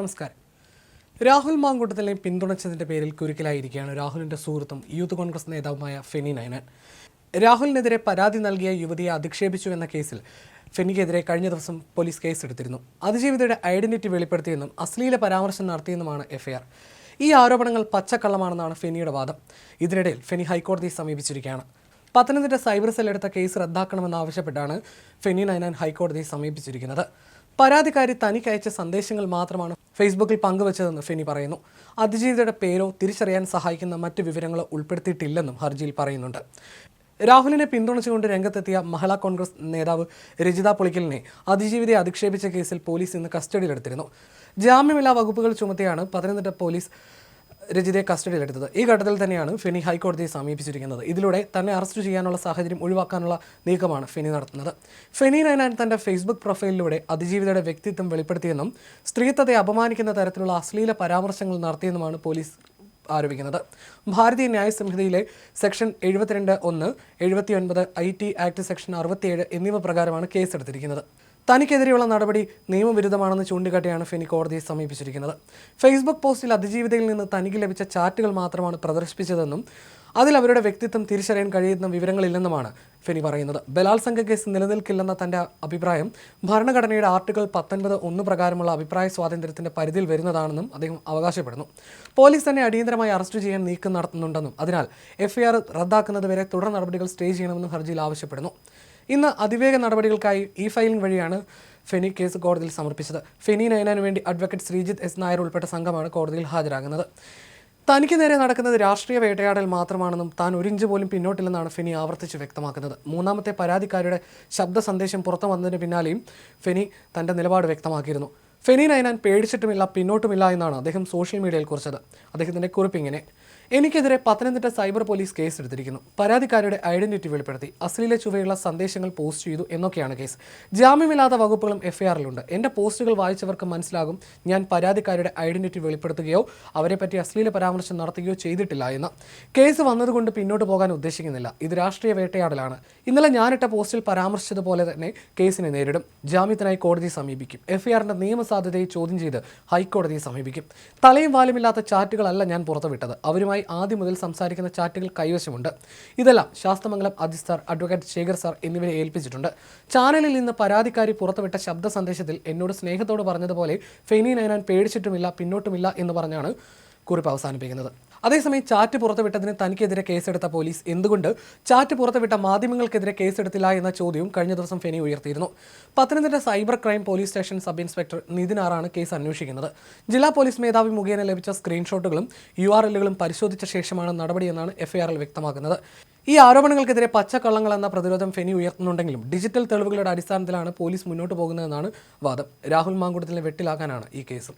നമസ്കാരം. രാഹുൽ മാങ്കൂട്ടത്തിനെ പിന്തുണച്ചതിന്റെ പേരിൽ കുരുക്കിലായിരിക്കുകയാണ് രാഹുലിന്റെ സുഹൃത്തും യൂത്ത് കോൺഗ്രസ് നേതാവുമായ ഫെനി നയനൻ രാഹുലിനെതിരെ പരാതി നൽകിയ യുവതിയെ അധിക്ഷേപിച്ചു എന്ന കേസിൽ ഫെനിക്കെതിരെ കഴിഞ്ഞ ദിവസം പോലീസ് കേസെടുത്തിരുന്നു. അതിജീവിതയുടെ ഐഡന്റിറ്റി വെളിപ്പെടുത്തിയെന്നും അശ്ലീല പരാമർശം നടത്തിയെന്നുമാണ് എഫ്ഐആർ. ഈ ആരോപണങ്ങൾ പച്ചക്കള്ളമാണെന്നാണ് ഫെനിയുടെ വാദം. ഇതിനിടയിൽ ഫെനി ഹൈക്കോടതിയെ സമീപിച്ചിരിക്കുകയാണ്. പത്തനംതിട്ട സൈബർ സെല്ലെടുത്ത കേസ് റദ്ദാക്കണമെന്നാവശ്യപ്പെട്ടാണ് ഫെനി നയനാൻ ഹൈക്കോടതിയെ സമീപിച്ചിരിക്കുന്നത്. പരാതിക്കാരി തനിക്ക് അയച്ച സന്ദേശങ്ങൾ മാത്രമാണ് ഫേസ്ബുക്കിൽ പങ്കുവച്ചതെന്ന് ഫെനി പറയുന്നു. അതിജീവിതയുടെ പേരോ തിരിച്ചറിയാൻ സഹായിക്കുന്ന മറ്റ് വിവരങ്ങളോ ഉൾപ്പെടുത്തിയിട്ടില്ലെന്നും ഹർജിയിൽ പറയുന്നുണ്ട്. രാഹുലിനെ പിന്തുണച്ചുകൊണ്ട് രംഗത്തെത്തിയ മഹിളാ കോൺഗ്രസ് നേതാവ് രജിത പൊളിക്കലിനെ അതിജീവിതയെ അധിക്ഷേപിച്ച കേസിൽ പോലീസ് ഇന്ന് കസ്റ്റഡിയിലെടുത്തിരുന്നു. ജാമ്യമില്ലാ വകുപ്പുകൾ ചുമത്തിയാണ് പത്തനംതിട്ട പോലീസ് രജിതയെ കസ്റ്റഡിയിലെടുത്തത് ഈ ഘട്ടത്തിൽ തന്നെയാണ് ഫെനി ഹൈക്കോടതിയെ സമീപിച്ചിരിക്കുന്നത്. ഇതിലൂടെ തന്നെ അറസ്റ്റ് ചെയ്യാനുള്ള സാഹചര്യം ഒഴിവാക്കാനുള്ള നീക്കമാണ് ഫെനി നടത്തുന്നത്. ഫെനി നയനാൻ തന്റെ ഫേസ്ബുക്ക് പ്രൊഫൈലിലൂടെ അതിജീവിതയുടെ വ്യക്തിത്വം വെളിപ്പെടുത്തിയെന്നും സ്ത്രീത്വത്തെ അപമാനിക്കുന്ന തരത്തിലുള്ള അശ്ലീല പരാമർശങ്ങൾ നടത്തിയെന്നുമാണ് പോലീസ് ആരോപിക്കുന്നത്. ഭാരതീയ ന്യായ സംഹിതയിലെ സെക്ഷൻ എഴുപത്തിരണ്ട് ഒന്ന് എഴുപത്തി ഒൻപത് ഐ ടി ആക്ട് സെക്ഷൻ അറുപത്തിയേഴ് എന്നിവ പ്രകാരമാണ് കേസെടുത്തിരിക്കുന്നത്. തനിക്കെതിരെയുള്ള നടപടി നിയമവിരുദ്ധമാണെന്ന് ചൂണ്ടിക്കാട്ടിയാണ് ഫെനി കോടതിയെ സമീപിച്ചിരിക്കുന്നത്. ഫേസ്ബുക്ക് പോസ്റ്റിൽ അതിജീവിതയിൽ നിന്ന് തനിക്ക് ലഭിച്ച ചാറ്റുകൾ മാത്രമാണ് പ്രദർശിപ്പിച്ചതെന്നും അതിൽ അവരുടെ വ്യക്തിത്വം തിരിച്ചറിയാൻ കഴിയുന്ന വിവരങ്ങളില്ലെന്നുമാണ് ഫെനി പറയുന്നത്. ബലാത്സംഗ കേസ് നിലനിൽക്കില്ലെന്ന തന്റെ അഭിപ്രായം ഭരണഘടനയുടെ ആർട്ടിക്കിൾ പത്തൊൻപത് ഒന്ന് പ്രകാരമുള്ള അഭിപ്രായ സ്വാതന്ത്ര്യത്തിന്റെ പരിധിയിൽ വരുന്നതാണെന്നും അദ്ദേഹം അവകാശപ്പെടുന്നു. പോലീസ് തന്നെ അടിയന്തരമായി അറസ്റ്റ് ചെയ്യാൻ നീക്കം നടത്തുന്നുണ്ടെന്നും അതിനാൽ എഫ്ഐആർ റദ്ദാക്കുന്നതുവരെ തുടർ നടപടികൾ സ്റ്റേ ചെയ്യണമെന്നും ഹർജിയിൽ ആവശ്യപ്പെടുന്നു. ഇന്ന് അതിവേഗ നടപടികൾക്കായി ഇ ഫയലിംഗ് വഴിയാണ് ഫെനി കേസ് കോടതിയിൽ സമർപ്പിച്ചത്. ഫെനി നയനാന് വേണ്ടി അഡ്വക്കേറ്റ് ശ്രീജിത്ത് എസ്. നായർ ഉൾപ്പെട്ട സംഘമാണ് കോടതിയിൽ ഹാജരാകുന്നത്. തനിക്ക് നേരെ നടക്കുന്നത് രാഷ്ട്രീയ വേട്ടയാടൽ മാത്രമാണെന്നും താൻ ഒരിഞ്ച് പോലും പിന്നോട്ടില്ലെന്നാണ് ഫെനി ആവർത്തിച്ച് വ്യക്തമാക്കുന്നത്. മൂന്നാമത്തെ പരാതിക്കാരുടെ ശബ്ദ സന്ദേശം പുറത്തു വന്നതിന് പിന്നാലെയും ഫെനി തന്റെ നിലപാട് വ്യക്തമാക്കിയിരുന്നു. ഫെനി നയനാൻ പേടിച്ചിട്ടുമില്ല പിന്നോട്ടുമില്ല എന്നാണ് അദ്ദേഹം സോഷ്യൽ മീഡിയയിൽ കുറിച്ചത്. അദ്ദേഹത്തിന്റെ കുറിപ്പ് ഇങ്ങനെ. എനിക്കെതിരെ പത്തനംതിട്ട സൈബർ പോലീസ് കേസ് എടുത്തിരിക്കുന്നു പരാതിക്കാരുടെ ഐഡന്റിറ്റി വെളിപ്പെടുത്തി. അശ്ലീല ചുവയുള്ള സന്ദേശങ്ങൾ പോസ്റ്റ് ചെയ്തു എന്നൊക്കെയാണ് കേസ്. ജാമ്യമില്ലാത്ത വകുപ്പുകളും എഫ്ഐആറിലുണ്ട്. എന്റെ പോസ്റ്റുകൾ വായിച്ചവർക്ക് മനസ്സിലാകും. ഞാൻ പരാതിക്കാരുടെ ഐഡന്റിറ്റി വെളിപ്പെടുത്തുകയോ അവരെപ്പറ്റി അശ്ലീല പരാമർശം നടത്തുകയോ ചെയ്തിട്ടില്ല എന്ന്. കേസ് വന്നതുകൊണ്ട് പിന്നോട്ട് പോകാൻ ഉദ്ദേശിക്കുന്നില്ല. ഇത് രാഷ്ട്രീയ വേട്ടയാടലാണ്. ഇന്നലെ ഞാനിട്ട പോസ്റ്റിൽ പരാമർശിച്ചതുപോലെ തന്നെ കേസിനെ നേരിടും. ജാമ്യത്തിനായി കോടതിയെ സമീപിക്കും. എഫ്ഐആറിന്റെ നിയമസാധ്യതയെ ചോദ്യം ചെയ്ത് ഹൈക്കോടതിയെ സമീപിക്കും. തലയും വാലുമില്ലാത്ത ചാറ്റുകളല്ല ഞാൻ പുറത്തുവിട്ടത്. അവരുമായി ആദ്യം മുതൽ സംസാരിക്കുന്ന ചാറ്റുകൾ കൈവശമുണ്ട്. ഇതെല്ലാം ശാസ്തമംഗലം അജിത് അഡ്വക്കേറ്റ് ശേഖർ സാർ എന്നിവരെ ഏൽപ്പിച്ചിട്ടുണ്ട്. ചാനലിൽ നിന്ന് പരാതിക്കാരി പുറത്തുവിട്ട ശബ്ദ സന്ദേശത്തിൽ എന്നോട് സ്നേഹത്തോട് പറഞ്ഞതുപോലെ ഫെനി നയനാൻ പേടിച്ചിട്ടുമില്ല പിന്നോട്ടുമില്ല എന്ന് പറഞ്ഞാണ് കുറിപ്പ് അവസാനിപ്പിക്കുന്നത്. അതേസമയം ചാറ്റ് പുറത്തുവിട്ടതിന് തനിക്കെതിരെ കേസെടുത്ത പോലീസ് എന്തുകൊണ്ട് ചാറ്റ് പുറത്തുവിട്ട മാധ്യമങ്ങൾക്കെതിരെ കേസെടുത്തില്ല എന്ന ചോദ്യവും കഴിഞ്ഞ ദിവസം Feni ഉയർത്തിയിരുന്നു. Pathanamthitta cyber crime police station sub inspector Nithin ആറാണ് കേസ് അന്വേഷിക്കുന്നത്. ജില്ലാ പോലീസ് മേധാവി മുഖേന ലഭിച്ച സ്ക്രീൻഷോട്ടുകളും യു ആർ എല്ലുകളും പരിശോധിച്ച ശേഷമാണ് നടപടിയെന്നാണ് എഫ്ഐആറിൽ വ്യക്തമാക്കുന്നത്. ഈ ആരോപണങ്ങൾക്കെതിരെ പച്ചക്കള്ളങ്ങൾ എന്ന പ്രതിരോധം ഫെനി ഉയർത്തുന്നുണ്ടെങ്കിലും ഡിജിറ്റൽ തെളിവുകളുടെ അടിസ്ഥാനത്തിലാണ് പോലീസ് മുന്നോട്ട് പോകുന്നതെന്നാണ് വാദം. രാഹുൽ മാങ്കുടത്തിനെ വെട്ടിലാക്കാനാണ് ഈ കേസ്.